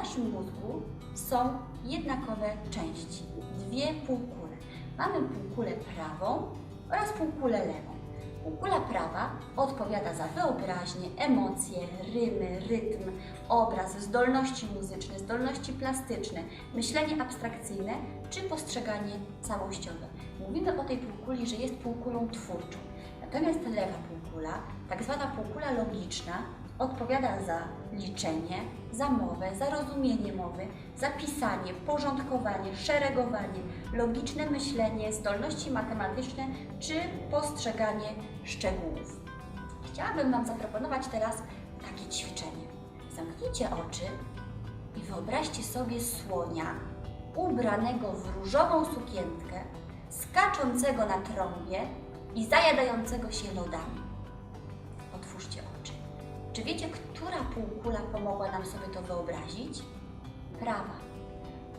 naszym mózgu są jednakowe części, dwie półkule. Mamy półkulę prawą oraz półkulę lewą. Półkula prawa odpowiada za wyobraźnię, emocje, rymy, rytm, obraz, zdolności muzyczne, zdolności plastyczne, myślenie abstrakcyjne czy postrzeganie całościowe. Mówimy o tej półkuli, że jest półkulą twórczą. Natomiast lewa półkula, tak zwana półkula logiczna, odpowiada za liczenie, za mowę, za rozumienie mowy, za pisanie, porządkowanie, szeregowanie, logiczne myślenie, zdolności matematyczne czy postrzeganie szczegółów. Chciałabym Wam zaproponować teraz takie ćwiczenie. Zamknijcie oczy i wyobraźcie sobie słonia ubranego w różową sukienkę, skaczącego na trąbie i zajadającego się lodami. Czy wiecie, która półkula pomogła nam sobie to wyobrazić? Prawa.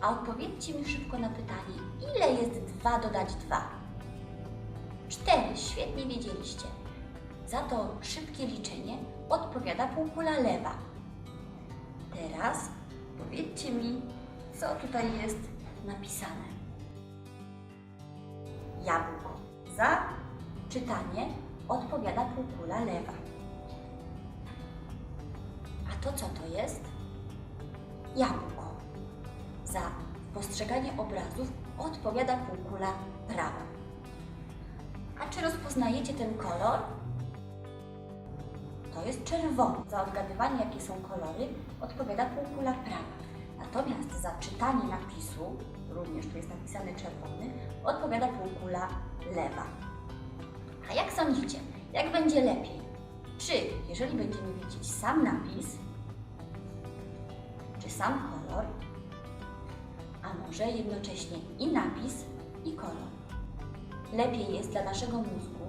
A odpowiedzcie mi szybko na pytanie, ile jest 2 dodać 2? 4. Świetnie wiedzieliście. Za to szybkie liczenie odpowiada półkula lewa. Teraz powiedzcie mi, co tutaj jest napisane. Jabłko. Za czytanie odpowiada półkula lewa. To co to jest? Jabłko. Za postrzeganie obrazów odpowiada półkula prawa. A czy rozpoznajecie ten kolor? To jest czerwony. Za odgadywanie, jakie są kolory, odpowiada półkula prawa. Natomiast za czytanie napisu, również tu jest napisany czerwony, odpowiada półkula lewa. A jak sądzicie, jak będzie lepiej? Czy jeżeli będziemy widzieć sam napis, sam kolor, a może jednocześnie i napis, i kolor? Lepiej jest dla naszego mózgu,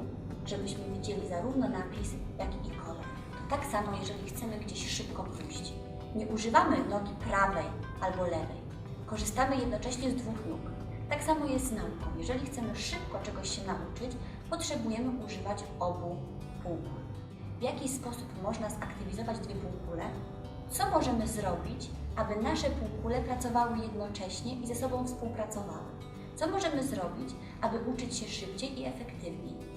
żebyśmy widzieli zarówno napis, jak i kolor. To tak samo, jeżeli chcemy gdzieś szybko pójść. Nie używamy nogi prawej albo lewej. Korzystamy jednocześnie z dwóch nóg. Tak samo jest z nauką. Jeżeli chcemy szybko czegoś się nauczyć, potrzebujemy używać obu półkul. W jaki sposób można zaktywizować dwie półkule? Co możemy zrobić, aby nasze półkule pracowały jednocześnie i ze sobą współpracowały? Co możemy zrobić, aby uczyć się szybciej i efektywniej?